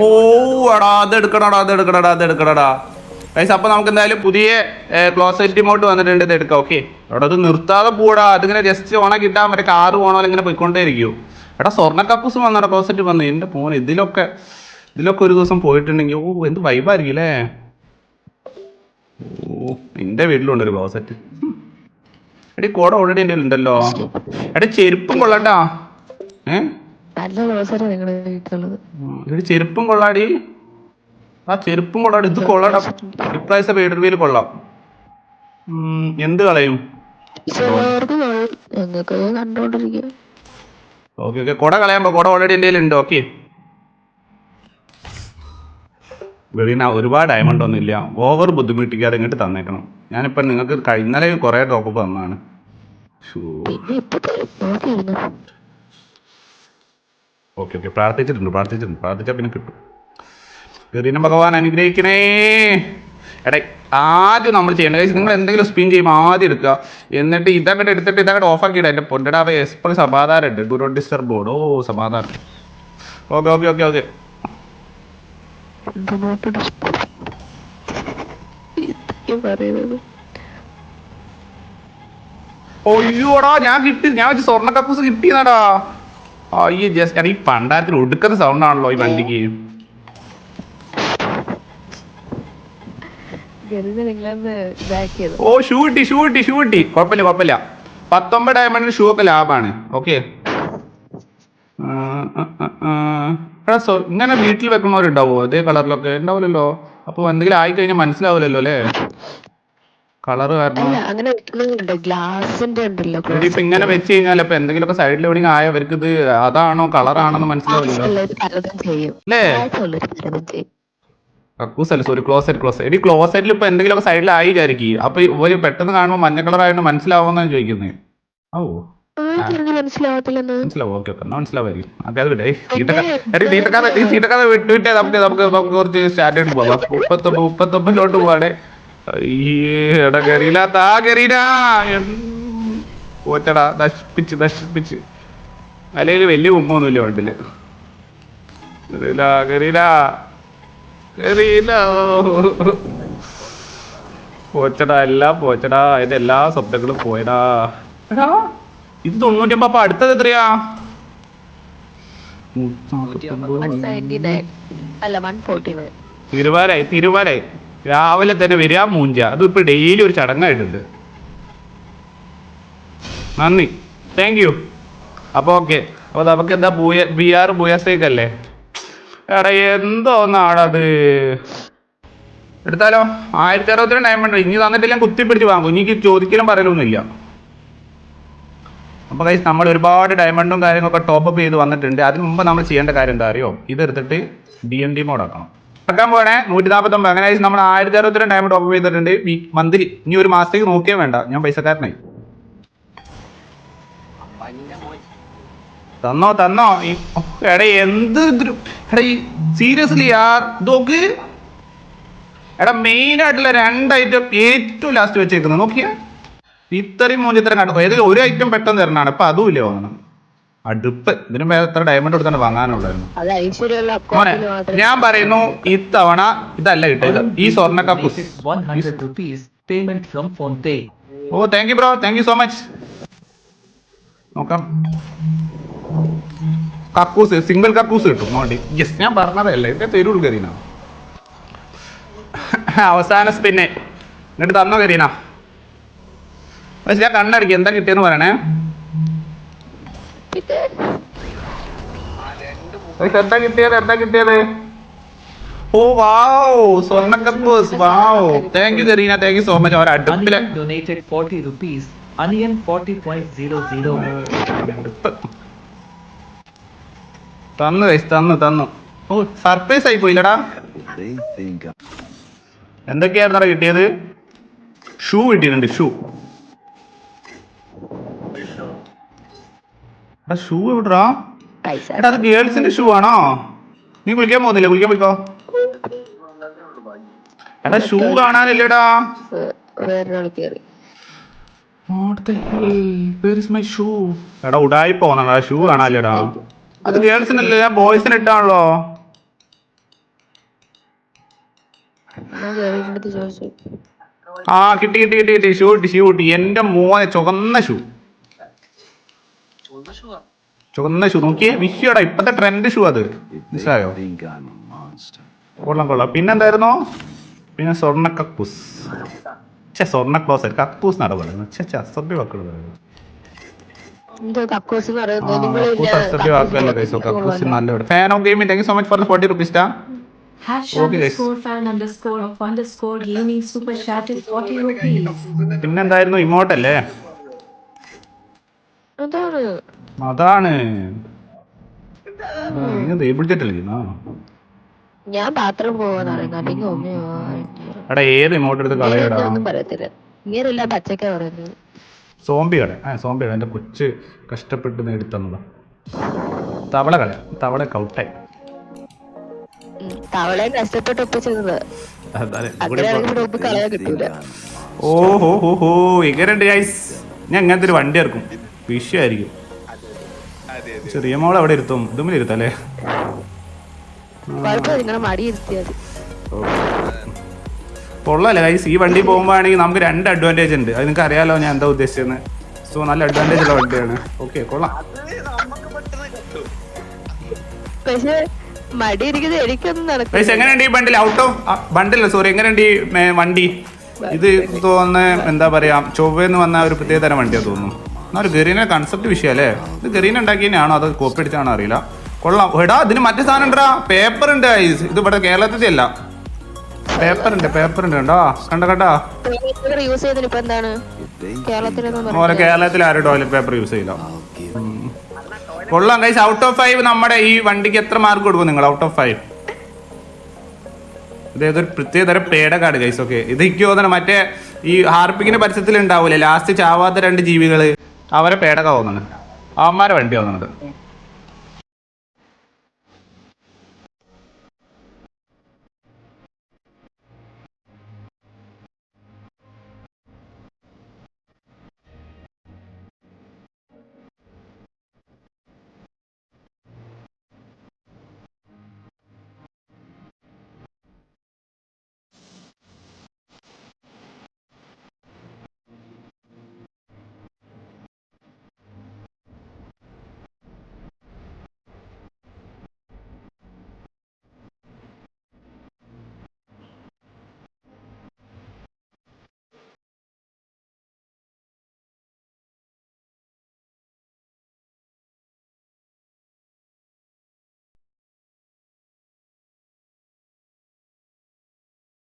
ഓ അടാ അത് എടുക്കണടാ അത് എടുക്കണടാ അത് എടുക്കണടാ ഗൈസ് അപ്പൊ നമുക്ക് എന്തായാലും പുതിയ ക്ലോസറ്റ് മോട്ട് വന്നിട്ടുണ്ട് ഇത് എടുക്കാം ഓക്കെ അവിടെ അത് നിർത്താതെ പോടാ അതിങ്ങനെ ജസ്റ്റ് ഓണ കിട്ടാൻ മറ്റേ കാറ് പോണോ ഇങ്ങനെ പോയിക്കൊണ്ടേ ഇരിക്കൂ എടാ സ്വർണ കപ്പൂസ് വന്നടാ ക്ലോസറ്റ് വന്നു. എന്റെ ഫോൺ ഇതിലൊക്കെ ഇതിലൊക്കെ ഒരു ദിവസം പോയിട്ടുണ്ടെങ്കിൽ ഓ എന്ത് വൈബായിരിക്കും അല്ലേ? ഓ നിന്റെ വീട്ടിലുണ്ട് ഒരു ക്ലോസറ്റ് എടി കോട ഓൾറെഡി എന്റെ ഉണ്ടല്ലോ എടാ ചെരുപ്പും കൊള്ളട്ടാ ഏ? നല്ല ദിവസം നിങ്ങളുടെ വീട്ടിലുള്ളത്? ഇവിടെ ചെരുപ്പും കൊള്ളാടി. ആ ചെരുപ്പും കൊള്ളാടി. ഇത് കൊള്ളാടാ ഇപ്രാവശ്യത്തെ പേടിവിയിൽ കൊള്ളാം. എന്ത് കളയും? Okay okay. കുട കളയാൻ കുട ഓൾറെഡി എന്റെ ഉണ്ട് ഓക്കെ. വെളിന ഒരുപാട് ഡയമണ്ട് ഒന്നും ഇല്ല. ഓവർ ബുദ്ധിമുട്ടിക്കാതെ ഇങ്ങോട്ട് തന്നേക്കണം. ഞാനിപ്പോൾ നിങ്ങൾക്ക് കഴിഞ്ഞാലേ കുറേ ടോപ്പ് തന്നാണ് ഷൂ പിന്നെ ഇപ്പൊ തരും. നോക്കിയിരുന്നു ഓക്കെ ഓക്കെ. പ്രാർത്ഥിച്ചിട്ടുണ്ട് പ്രാർത്ഥിച്ചിട്ടുണ്ട്. പ്രാർത്ഥിച്ചാൽ പിന്നെ കിട്ടും. ഗരീന ഭഗവാൻ അനുഗ്രഹിക്കണേ. എടേ ആദ്യം നമ്മൾ ചെയ്യേണ്ടത് നിങ്ങൾ എന്തെങ്കിലും സ്പിൻ ചെയ്യുമ്പോൾ ആദ്യം എടുക്കുക. എന്നിട്ട് ഇതങ്ങോട്ട് എടുത്തിട്ട് ഇതങ്ങോട്ട് ഓഫ് ഇടാം എന്റെ പൊണ്ടടാവ് എപ്പോഴും സമാധാനം ഉണ്ട് ഡു നോട്ട് ഡിസ്റ്റർബ് ബോർഡ് ഓ സമാധാനം. Okay okay okay okay. അയ്യോടാ ഞാൻ കിട്ടി. ഞാൻ വെച്ച് സ്വർണ കക്കൂസ് കിട്ടിയതാടാ അയ്യോ ജസ്റ്റ് ഈ പണ്ടാരത്തിൽ ഒടുക്കത്തെ സൗണ്ട് ആണല്ലോ ഈ വണ്ടിക്ക്. ഓ ഷൂ കിട്ടി ഷൂ കിട്ടി ഷൂ കിട്ടി കുഴപ്പമില്ല കുഴപ്പമില്ല. പത്തൊമ്പത് ഡയമണ്ടിന് ഷൂ ഒക്കെ ലാഭാണ്. ഓക്കെ ഇങ്ങനെ വീട്ടിൽ വെക്കുന്നവരുണ്ടാവോ? അതേ കളറിലൊക്കെ ഉണ്ടാവില്ലല്ലോ. അപ്പൊ എന്തെങ്കിലും ആയി കഴിഞ്ഞാൽ മനസ്സിലാവില്ലല്ലോ അല്ലേ? കളറ് കാരണം. അങ്ങനെ വെക്കുന്നുണ്ട്. ഗ്ലാസിന്റെ ഉണ്ടല്ലോ ഇപ്പൊ ഇങ്ങനെ വെച്ച് കഴിഞ്ഞാൽ ഇപ്പൊ എന്തെങ്കിലുമൊക്കെ സൈഡിൽ എവിടെയും ആയ അവർക്ക് ഇത് അതാണോ കളറാണെന്ന് മനസ്സിലാവില്ലല്ലോ. ഉള്ളവര് പലതും ചെയ്യും. അല്ലേ? ഉള്ളവര് പലതും ചെയ്യും. കക്കൂസ് അല്ല? സോറി ക്ലോസറ്റ് ക്ലോസ് എടി ക്ലോസറ്റിൽ ഇപ്പൊ എന്തെങ്കിലുമൊക്കെ സൈഡിൽ ആയി വിചാരിക്കും. അപ്പൊ ഒരു പെട്ടെന്ന് കാണുമ്പോൾ മഞ്ഞ കളർ ആയതുകൊണ്ട് മനസ്സിലാവുമെന്നാണ് ചോദിക്കുന്നത് ഓ തീട്ടക്കാതെ വിട്ട് നമുക്ക് നമുക്ക് നമുക്ക് കുറച്ച് സ്റ്റാൻഡേർഡ് പോവാം. മുപ്പത്തൊമ്പത് മുപ്പത്തൊമ്പതിലോട്ട് പോവാടെ താ ഗരീല ഓറ്റടാ നശിപ്പിച്ച് നശിപ്പിച്ച്. അല്ലെങ്കിൽ വലിയ കുമ്പൊന്നുമില്ല വണ്ടിൽ. പോച്ചടാ എല്ലാം പോച്ചടാ അതിന്റെ എല്ലാ സ്വപ്നങ്ങളും പോയടാ. എടാ ഇത് തൊണ്ണൂറ്റി അമ്പ അടുത്തത് എത്രയാ? തിരുവാലായി നയന്റി രാവിലെ തന്നെ വരിക മൂഞ്ച അത് ഇപ്പൊ ഡെയിലി ഒരു ചടങ്ങായിട്ടുണ്ട്. നന്ദി. താങ്ക് യു അപ്പൊ ഓക്കെ അപ്പൊ നമുക്ക് എന്താ ബൂയ ബി ആർ ബൂയാസേക്ക് അല്ലേ? എടാ എന്തോന്നാടത് എടുത്താലോ? ആയിരത്തി അറുപത്തിരണ്ട് ഡയമണ്ട് ഇനി തന്നിട്ടില്ല കുത്തിപ്പിടിച്ച് വാങ്ങും. ഇനിക്ക് ചോദിക്കലും പറയലൊന്നുമില്ല. അപ്പൊ കൈസ് നമ്മൾ ഒരുപാട് ഡയമണ്ടും കാര്യങ്ങളൊക്കെ ടോപ്പ് അപ്പ് ചെയ്ത് വന്നിട്ടുണ്ട്. അതിന് മുമ്പ് നമ്മൾ ചെയ്യേണ്ട കാര്യം എന്താ അറിയോ? ഇതെടുത്തിട്ട് ഡി എം ഡി മോഡ് ആക്കാൻ പോണേ നൂറ്റി നാൽപ്പത്തൊമ്പത് അങ്ങനെ നമ്മൾ ആയിരത്തി അറുപത്തിരണ്ട് ഡയമണ്ട് ഓപ്പൺ ചെയ്തിട്ടുണ്ട്. മന്ത്ലി ഇനി ഒരു മാസത്തേക്ക് നോക്കിയേ വേണ്ട. ഞാൻ പൈസക്കാരനായി. തന്നോ തന്നോ. എടാ എന്ത് എടാ ഈ സീരിയസ്ലി യാർ നോക്ക് എടാ മെയിൻ ആയിട്ടുള്ള രണ്ട് ഐറ്റം ഏറ്റവും ലാസ്റ്റ് വെച്ചേക്കുന്നത് നോക്കിയാ. ഇത്രയും മൂഞ്ചിത്തരം കണ്ടു ഏതെങ്കിലും ഒരു ഐറ്റം പെട്ടെന്ന് തരണാണ് ഇപ്പൊ അതും ഇല്ല വാങ്ങണം അടുപ്പ്. ഇതിന് മേലെ എത്ര ഡയമണ്ട് കൊടുത്താണ് വാങ്ങാനുള്ളായിരുന്നു. ഞാൻ പറയുന്നു ഇത്തവണ ഇതല്ല കിട്ടിയത്. ഈ സ്വർണ cup Donated 100 rupees payment from oh thank you bro thank you so much നോക്കാം. കക്കൂസ് സിംഗിൾ കക്കൂസ് കിട്ടും. നോണ്ടി യെസ് ഞാൻ പറഞ്ഞതല്ലേ? എന്റെ തെരുവുൾ കരീന. അവസാന സ്പിന്നെ എന്നിട്ട് തന്നോ കരീന. പക്ഷെ ഞാൻ കണ്ണടിക്കും. എന്താ കിട്ടിയെന്ന് പറയണേ? എന്താ കിട്ടിയത് എന്താ കിട്ടിയത്. ഓ വാവ്. സ്വർണ കപ്പസ് wow. Thank you Kareena thank you so much അവർ അടുപ്പിലെ ഡൊനേറ്റഡ് 40 റുപ്പീസ് അനിയൻ 40.00. തന്നു ഗൈസ് തന്നു തന്നു. ഓ സർപ്രൈസ് ആയി പോയില്ലടാ. എന്തൊക്കെയായിരുന്നടാ കിട്ടിയത്? ഷൂ കിട്ടിയിട്ടുണ്ട് ഷൂ. എടാ ഷൂ എവിടാ എടാ അത് ഗേൾസിന്റെ ഷൂ ആണോ? നീ കുളിക്കാൻ പോകുന്നില്ല? കുളിക്കാൻ പോയിക്കോ. എടാ ഷൂ കാണാനില്ലടാ? എടാ ഉടായി പോന്നടാ ഷൂ കാണാനില്ലടാ. അത് ഗേൾസിനല്ലേ ഞാൻ ബോയ്സിന് ഇട്ടാണല്ലോ. ആ കിട്ടി കിട്ടി കിട്ടി കിട്ടി. ഷൂ കിട്ടി ഷൂ കിട്ടി. എന്റെ മോനെ ചുവന്ന ഷൂ ചുവന്ന ഷൂ നോക്കിയേ വിഷയടാ ഇപ്പത്തെ ട്രെൻഡ് ഷൂ അത്. മനസ്സിലായോ? കൊള്ളാം കൊള്ളാം. പിന്നെന്തായിരുന്നു? പിന്നെ സ്വർണ കക്കൂസ്. ഛെ സ്വർണ ക്ലോസ് കക്കൂസ് നട പറയുന്നത് ഛെ ഛെ അസഭ്യ വാക്കുകൾ പറയുന്നത് fan of gaming thank you so much for forty rupees ടാ Hash Okay, അതാണ്. ഞാൻ ബാത്റൂം പോവാന്ന് അല്ലെങ്കിൽ എടാ ഏത് എടുത്ത് കളയടാ ഒന്നും പറയത്തില്ല. ഇങ്ങനെയല്ല പച്ചക്ക പറയുന്നത്. സോംബിയുടെ ആ സോംബിയുടെ എന്റെ കൊച്ച് കഷ്ടപ്പെട്ട് നേടിത്തന്നതാ തവള കള. തവള കൗട്ടെ ഉം, തവളയും കഷ്ടപ്പെട്ട് ഒപ്പിച്ചത്. അങ്ങനെയാണെങ്കിൽ ഇവിടെ ഒപ്പ് കളയാൻ ഓ ഹോ ഹോ ഹോ. ഇങ്ങനെയുണ്ട് ഗൈസ് ഞാൻ ഇങ്ങനത്തെ ഒരു വണ്ടി ഇറക്കും. വിഷയമായിരിക്കും. ചെറിയ മോൾ അവിടെ ഇരുത്തും. ഇതുമ്മിൽ ഇരുത്തല്ലേ? പൊള്ളല്ലേ കൊള്ളാല്ലേ ഗൈസ് ഈ വണ്ടി പോകുമ്പോഴാണെങ്കിൽ നമുക്ക് രണ്ട് അഡ്വാന്റേജ് ഉണ്ട്. അത് നിങ്ങൾക്ക് അറിയാലോ ഞാൻ എന്താ ഉദ്ദേശിച്ചത് സോ നല്ല അഡ്വാന്റേജ് ഉള്ള വണ്ടിയാണ്. ഓക്കെ കൊള്ളാം. പക്ഷെ മടി ഇരിക്കുന്നത് എനിക്കൊന്നും നടക്കും എങ്ങനെയുണ്ട് ഈ ബണ്ടിൽ ഔട്ട് ഓഫ് ബണ്ടില്ല സോറി എങ്ങനെയുണ്ട് ഈ വണ്ടി? ഇത് തോന്നുന്ന എന്താ പറയാ ചൊവ്വന്ന് വന്ന ഒരു പ്രത്യേകതരം വണ്ടിയാ തോന്നുന്നു. എന്നാ ഒരു ഗറീനെ കൺസെപ്റ്റ് വിഷയമല്ലേ ഇത് ഗറീൻ ഉണ്ടാക്കിയതിനാണോ അത് കോപ്പി അടിച്ചാണോ അറിയില്ല. കൊള്ളാം. എടാ ഇതിന് മറ്റേ സാധനം ഉണ്ടാ പേപ്പർ ഉണ്ട്. ഇത് ഇവിടെ കേരളത്തിൽ അല്ല. പേപ്പർ ഉണ്ട് പേപ്പർ ഉണ്ട്. കണ്ടോ? കണ്ട കണ്ടാ? ഓരോ കേരളത്തിൽ ആരും ടോയ്ലറ്റ് പേപ്പർ യൂസ് ചെയ്യില്ല. കൊള്ളാം കൈസ് ഔട്ട് ഓഫ് ഫൈവ് നമ്മുടെ ഈ വണ്ടിക്ക് എത്ര മാർക്ക് കൊടുക്കും നിങ്ങൾ? ഔട്ട് ഓഫ് ഫൈവ് ഇത് ഏതൊരു പ്രത്യേക തരം കാർഡ് കൈസ് ഓക്കെ ഇത് എനിക്ക് തോന്നണം മറ്റേ ഈ ഹാർപ്പിക്കിന്റെ പരസ്യത്തിൽ ഉണ്ടാവൂലേ ലാസ്റ്റ് ചാവാത്ത രണ്ട് ജീവികൾ. അവരെ പേടക അവന്മാരെ വണ്ടി തോന്നുന്നത്